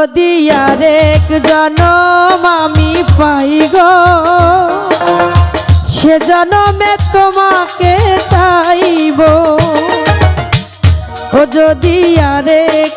যদি আরেক জনম আমি পাই গো। সে জনমে তোমাকে চাইব। ও যদি আরেক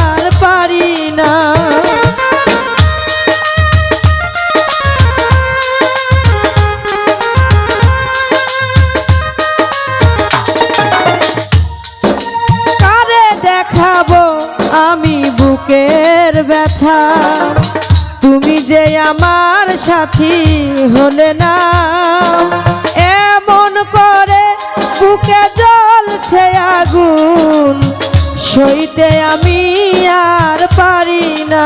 ব্যথা তুমি যে আমার সাথী হলে না। এমন করে বুকে জ্বলছে আগুন, সইতে আমি আর পারি না।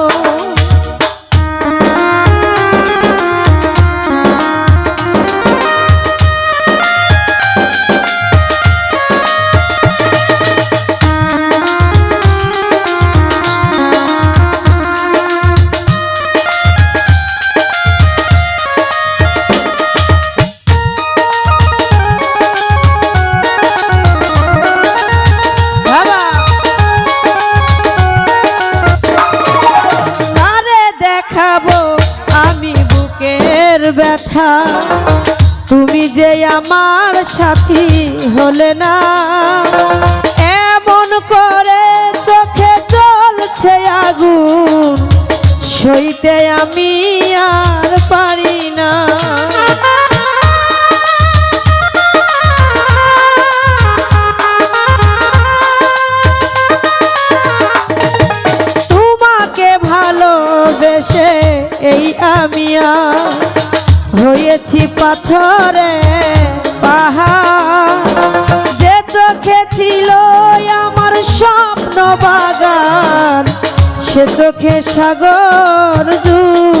ব্যথা তুমি যে আমার সাথী হলে না। এমন করে চোখে চলছে আগুন, সইতে আমি আর পারি না। তোমাকে ভালোবেসে এই আমিয়া হয়েছি পাথরে পাহাড়। যে চোখে ছিল আমার স্বপ্ন বাগান সে চোখে সাগর জুয়া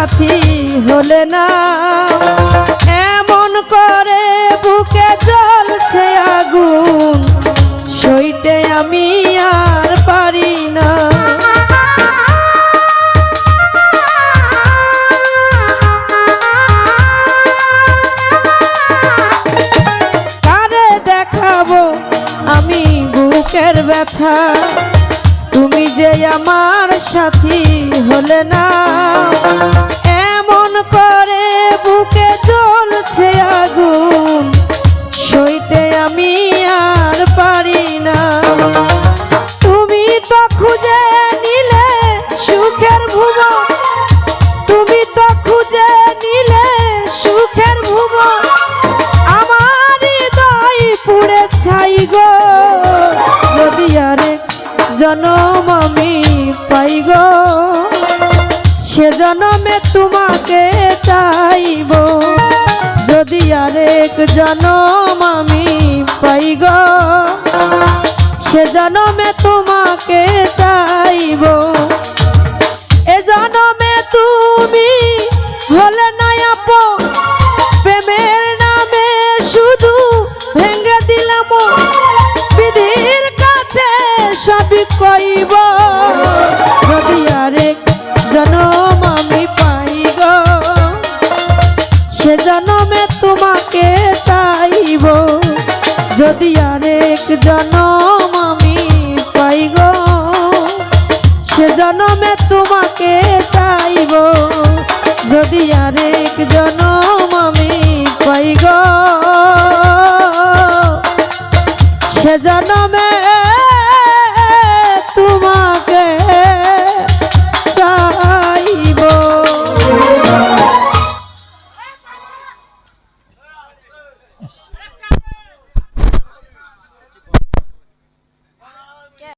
সাথী হলে না। এমন করে বুকে জ্বলছে আগুন, সইতে আমি আর পারি না। কারে দেখাবো আমি বুকের ব্যথা? যে আমার সাথী হলে না এমন করে বুকে তোমাকে চাইব। যদি আরেক জনম আমি পাই গো, সে জনমে তোমাকে চাইব। এ জনমে তুমি হলে নয়াপ প্রেমের নামে শুধু ভেঙে দিলাম। বিধির কাছে সবই কইব। তোমাকে চাইব। যদি আরেক জনম